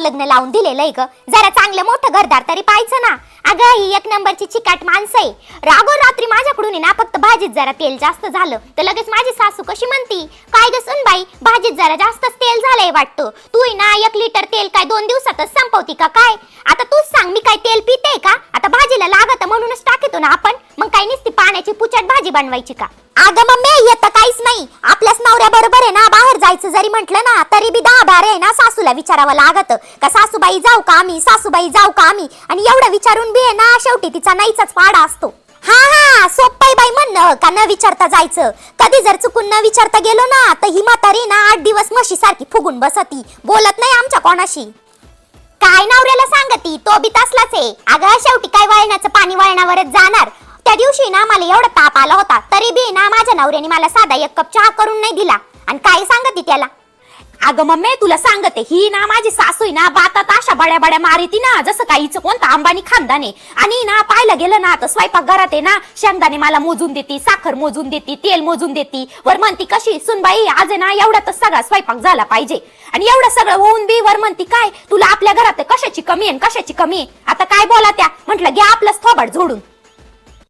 लग्न लावून दिलेलं आहे ग. जरा चांगलं मोठं घरदार तरी पाहायचं ना. अगं ही एक नंबरची चिकाट माणसं आहे. रागो रात्री माझ्याकडून आहे ना फक्त भाजीत जरा तेल जास्त झालं. तर लगेच माझी सासू कशी म्हणती काय ग बाई भाजीत जरा जास्तच तेल झालंय वाटतं. तू ना एक लिटर तेल काय दोन दिवसातच संपवती का काय? आता तूच सांग मी काय तेल पिते का? आता भाजीला लागत म्हणूनच टाकतो ना आपण. मग काय नसती पाण्याची पुचट भाजी बनवायची का? अगं मम्मी येतं काहीच नाही. आपल्याच नवऱ्या बरोबर आहे ना करायचं जरी म्हटलं ना तरी बी दहा आहे ना सासूला विचारावं लागत. का सासूबाई जाऊ का आम्ही? सासूबाई जाऊ का आम्ही? आणि एवढं विचारून बी आहे ना शेवटी तिचा नाहीचाच पाडा असतो. हा हा सोप्पाई बाई म्हणणं का न विचारता जायचं. कधी जर चुकून न विचारता गेलो ना तर ही म्हातारी ना आठ दिवस म्हशी सारखी फुगून बसती. बोलत नाही आमच्या कोणाशी. काय नवऱ्याला सांगती? तो बी तसलाच आहे. अगं शेवटी काय वळण्याचं पाणी वळणावरच जाणार. त्या दिवशी ना मला एवढा ताप आला होता. तरी बी ना माझ्या नवऱ्याने मला साधा एक कप चहा करून नाही दिला. आणि काय सांगती त्याला? अगं मम्मी तुला सांगते ही ना माझी सासू ना बातात अशा बड्या बड्या मारिती ना जसं काहीच कोणता कोणतं अंबानी खानदान. आहे आणि ना पाहायला गेलं ना तर स्वयंपाक घरात आहे ना शेंगदाणे मला मोजून देती साखर मोजून देती तेल मोजून देती. वर म्हणती कशी? सुनबाई आज ना ना एवढ्यातच सगळा स्वयंपाक झाला पाहिजे. आणि एवढं सगळं होऊन बी वर म्हणती काय? तुला आपल्या घरात कशाची कमी आहे आणि कशाची कमी आहे? आता काय बोला त्या? म्हटलं घ्या आपलंच थोबाड जोडून